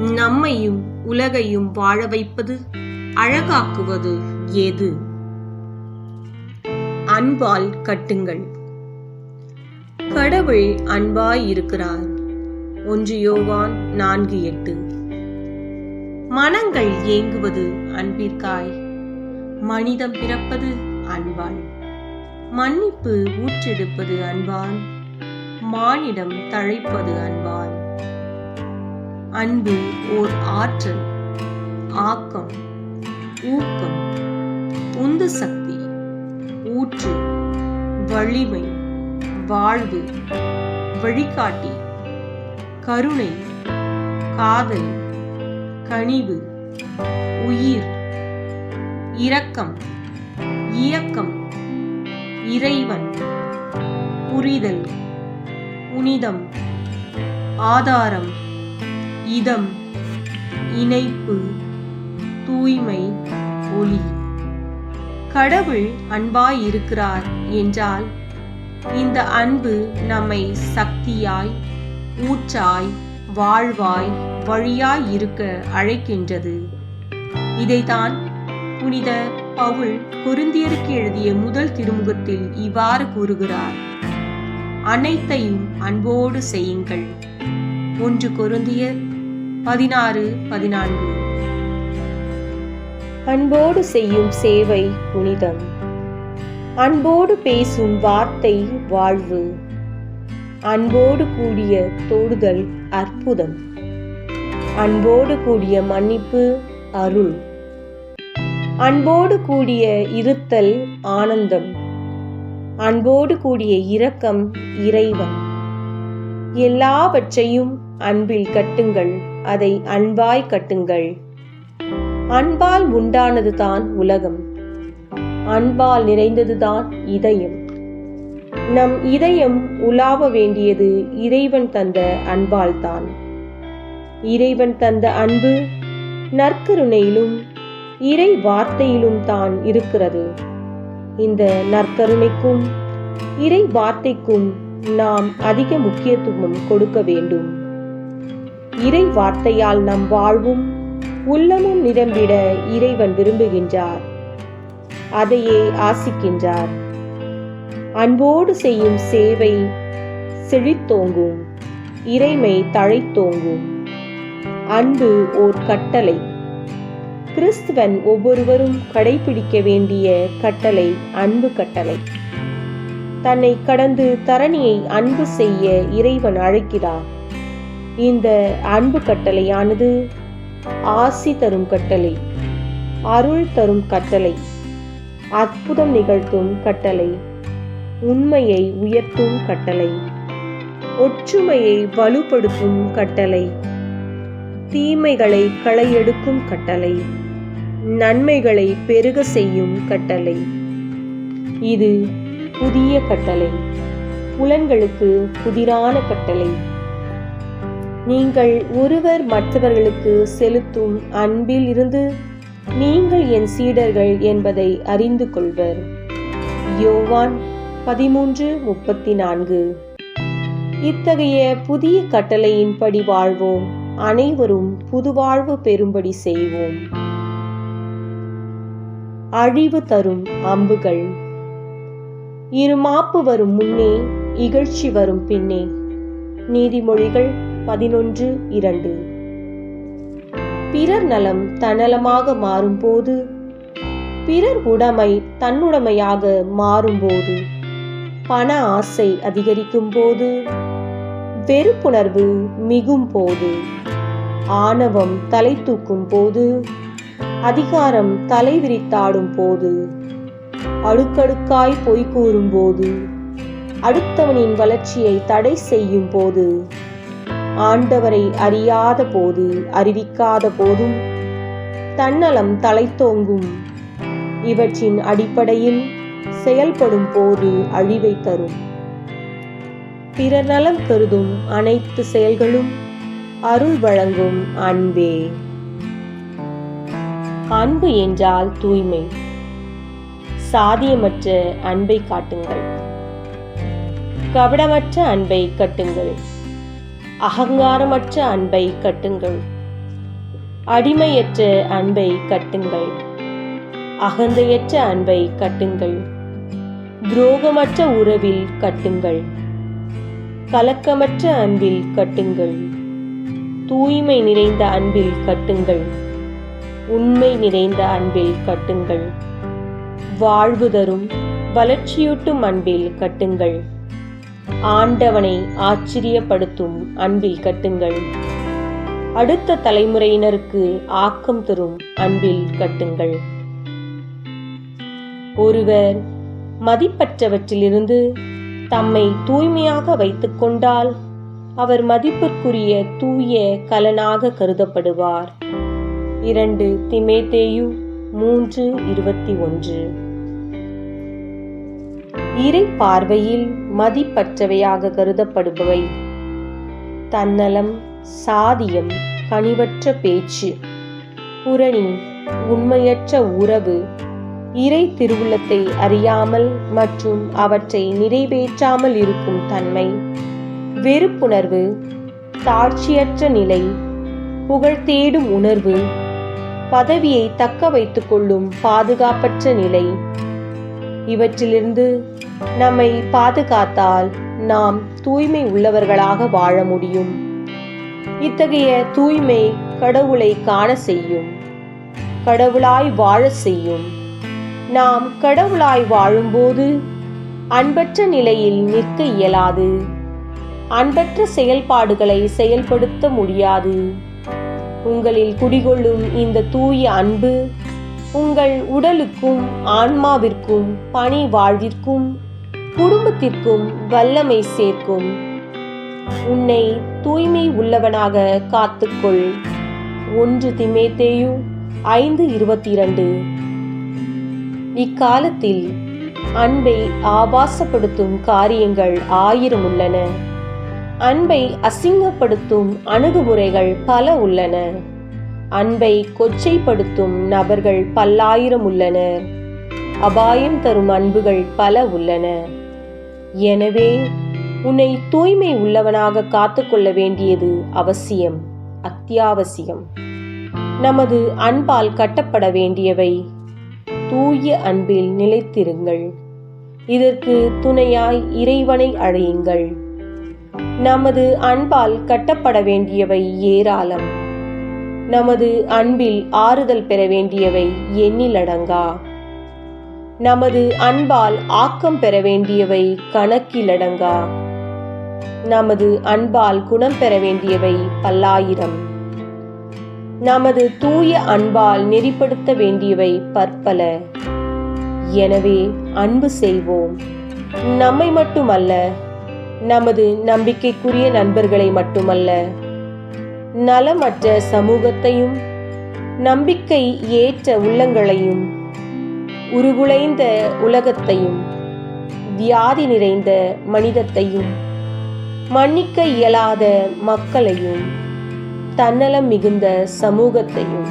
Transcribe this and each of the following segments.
நம்மையும் உலகையும் வாழ வைப்பது அழகாக்குவது எது அன்பால் கட்டுங்கள். கடவுள் அன்பாய் இருக்கிறார். ஒன்று யோவான் நான்கு எட்டு. மனங்கள் ஏங்குவது அன்பிற்காய். மனிதம் பிறப்பது அன்பால் மன்னிப்பு ஊற்றெடுப்பது அன்பால் மானிடம் தழைப்பது அன்பால் அன்பு ஓர் ஆற்றல் ஆக்கம் ஊக்கம் உந்து சக்தி ஊற்று வலிமை வாழ்வு வழிகாட்டி கருணை காதல் கனிவு உயிர் இரக்கம் இயக்கம் இறைவன் புரிதல் புனிதம் ஆதாரம் இதம் இணைப்பு தூய்மை ஒளி. கடவுள் அன்பாய் இருக்கிறார் என்றால் இந்த அன்பு நம்மை சக்தியாய் ஊற்றாய் வாழ்வாய் வழியாய் இருக்க அழைக்கின்றது. இதைதான் புனித பவுல் கொருந்தியருக்கு எழுதிய முதல் திருமுகத்தில் இவ்வாறு கூறுகிறார். அனைத்தையும் அன்போடு செய்யுங்கள். ஒன்று கொருந்தியர் பதினாறு பதினான்கு. அன்போடு செய்யும் சேவை புனிதம். அன்போடு பேசும் வார்த்தை வாழ்வு. அன்போடு கூடிய தொடுதல் அற்புதம். அன்போடு கூடிய மன்னிப்பு அருள். அன்போடு கூடிய இருத்தல் ஆனந்தம். அன்போடு கூடிய இரக்கம் இறைவன். எல்லாவற்றையும் அன்பில் கட்டுங்கள். அதை அன்பாய் கட்டுங்கள். அன்பால் உண்டானதுதான் உலகம். அன்பால் நிறைந்ததுதான் இதயம். நம் இதயம் உலாவ வேண்டியது இறைவன் தந்த அன்பால் தான் இறைவன் தந்த அன்பு நற்கருணையிலும் இறை வார்த்தையிலும் தான் இருக்கிறது. இந்த நற்கருணைக்கும் இறை வார்த்தைக்கும் நாம் அதிக முக்கியத்துவம் கொடுக்க வேண்டும். இறை வார்த்தையால் நம் வாழ்வும். உள்ளமும் நிரம்பிட இறைவன் விரும்புகின்றார். அதையே ஆசிக்கின்றார். அன்போடு செய்யும் சேவை செழித்தோங்கும். இறைமை தழைத்தோங்கும். அன்பு ஓர் கட்டளை. கிறிஸ்துவன் ஒவ்வொருவரும் கடைபிடிக்க வேண்டிய கட்டளை அன்பு கட்டளை. தன்னை கடந்து தரணியை அன்பு செய்ய இறைவன் அழைக்கிறார். இந்த அன்பு கட்டளையானது ஆசி தரும் கட்டளை அருள் தரும் கட்டளை அற்புதம் நிகழ்த்தும் கட்டளை உண்மையை உயர்த்தும் கட்டளை ஒற்றுமையை வலுப்படுத்தும் கட்டளை தீமைகளை களையெடுக்கும் கட்டளை நன்மைகளை பெருக செய்யும் கட்டளை. இது புதிய கட்டளை புலன்களுக்கு புதிரான கட்டளை. நீங்கள் ஒருவர் மற்றவர்களுக்கு செலுத்தும் அன்பில் இருந்து நீங்கள் என் சீடர்கள் என்பதை அறிந்து கொள்வர். யோவான் பதிமூன்று முப்பத்தி நான்கு இத்தகைய புதிய கட்டளையின்படி வாழ்வோம். அனைவரும் புதுவாழ்வு பெறும்படி செய்வோம். அழிவு தரும் அம்புகள். இருமாப்பு வரும் முன்னே இகழ்ச்சி வரும் பின்னே. நீதிமொழிகள் பதினொன்று இரண்டு. பிறர் நலம் தன்னலமாக மாறும்போது பிறர் உடைமை தன்னுடைமையாக மாறும்போது பண ஆசை அதிகரிக்கும் போது வெறுப்புணர்வு மிகும் போது ஆணவம் தலை தூக்கும் போது அதிகாரம் தலை விரித்தாடும் போது அடுக்கடுக்காய் பொய் கூறும்போது அடுத்தவனின் வளர்ச்சியை தடை செய்யும் போது ஆண்டவரை அறியாத போது அறிவிக்காத போதும் தன்னலம் தலைத்தோங்கும். இவற்றின் அடிப்படையில் செயல்படும் போது அழிவை தரும். பிறர் நலம் கருதும் அனைத்து செயல்களும் அருள் வழங்கும் அன்பே. அன்பு என்றால் தூய்மை. சாதியமற்ற அன்பை காட்டுங்கள். கபடமற்ற அன்பை கட்டுங்கள். அகங்காரமற்ற அன்பை கட்டுங்கள். அடிமையற்ற அன்பை கட்டுங்கள். அகந்தையற்ற அன்பை கட்டுங்கள். துரோகமற்ற உறவில் கட்டுங்கள். கலக்கமற்ற அன்பில் கட்டுங்கள். தூய்மை நிறைந்த அன்பில் கட்டுங்கள். உண்மை நிறைந்த அன்பில் கட்டுங்கள். வாழ்வு தரும் வளர்ச்சியூட்டும் அன்பில் கட்டுங்கள். ஆண்டவனை ஆச்சரியப்படுத்தும் அன்பில் கட்டுங்கள். அடுத்த தலைமுறையினருக்கு ஆக்கம் தரும் அன்பில் கட்டுங்கள். ஒருவர் மதிப்பற்றவற்றிலிருந்து தம்மை தூய்மையாக வைத்துக் கொண்டால் அவர் மதிப்பிற்குரிய தூய கலனாக கருதப்படுவார். இரண்டு திமேதேயு மூன்று இருபத்தி ஒன்று. இறை பார்வையில் மதிப்பற்றவையாக கருதப்படுபவை. தன்னலம் சாதியம் கனிவற்ற பேச்சு புரணி உண்மையற்ற உறவு இறை திருவுள்ளத்தை அறியாமல் மற்றும் அவற்றை நிறைவேற்றாமல் இருக்கும் தன்மை வெறுப்புணர்வு தாட்சியற்ற நிலை புகழ் தேடும் உணர்வு பதவியை தக்க வைத்துக் கொள்ளும் பாதுகாப்பற்ற நிலை இவற்றிலிருந்து நம்மை பாதுகாத்தால் நாம் தூய்மை உள்ளவர்களாக வாழ முடியும். இத்தகைய தூய்மை கடவுளை காண செய்யும். கடவுளாய் வாழ செய்யும். நாம் கடவுளாய் வாழும்போது அன்பற்ற நிலையில் நிற்க இயலாது. அன்பற்ற செயல்பாடுகளை செயல்படுத்த முடியாது. உங்களில் குடிகொள்ளும் இந்த தூய அன்பு உங்கள் உடலுக்கும் ஆன்மாவிற்கும் பணி வாழ்விற்கும் குடும்பத்திற்கும் வல்லமை சேர்க்கும். உன்னை தூய்மை உள்ளவனாக காத்துக்கொள். ஒன்று திமேத்தேயு ஐந்து இருபத்தி இரண்டு இக்காலத்தில் அன்பை ஆபாசப்படுத்தும் காரியங்கள் ஆயிரம் உள்ளன. அன்பை அசிங்கப்படுத்தும் அணுகுமுறைகள் பல உள்ளன. அன்பை கொச்சைப்படுத்தும் நபர்கள் பல்லாயிரம் உள்ளனர். அபாயம் தரும் அன்புகள் பல உள்ளன. எனவே உன்னை தூய்மை உள்ளவனாக காத்துக்கொள்ள வேண்டியது அவசியம் அத்தியாவசியம். நமது அன்பால் கட்டப்பட வேண்டியவை தூய அன்பில் நிலைத்திருங்கள். இதற்கு துணையாய் இறைவனை அழையுங்கள். நமது அன்பால் கட்டப்பட வேண்டியவை ஏராளம். நமது அன்பில் ஆறுதல் பெற வேண்டியவை எண்ணிலடங்கா. நமது அன்பால் ஆக்கம் பெற வேண்டியவை கணக்கிலடங்கா. நமது அன்பால் குணம் பெற வேண்டியவை பல்லாயிரம். நமது தூய அன்பால் நெறிப்படுத்த வேண்டியவை பற்பல. எனவே அன்பு செய்வோம். நம்மை மட்டுமல்ல நமது நம்பிக்கைக்குரிய நண்பர்களை மட்டுமல்ல. நலமற்ற சமூகத்தையும் நம்பிக்கை ஏற்ற உள்ளங்களையும் உருகுலைந்த உலகத்தையும் வியாதி நிறைந்த மனிதத்தையும் மன்னிக்க இயலாத மக்களையும் தன்னலம் மிகுந்த சமூகத்தையும்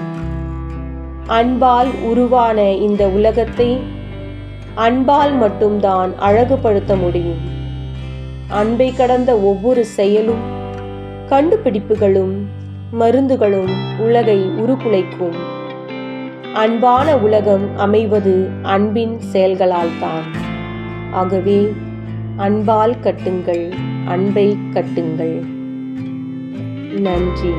அன்பால் உருவான இந்த உலகத்தை அன்பால் மட்டும்தான் அழகுபடுத்த முடியும். அன்பை கடந்த ஒவ்வொரு செயலும் கண்டுபிடிப்புகளும் மருந்துகளும் உலகை உருக்குலைக்கும். அன்பான உலகம் அமைவது அன்பின் செயல்களால் தான் ஆகவே அன்பால் கட்டுங்கள் அன்பை கட்டுங்கள். நன்றி.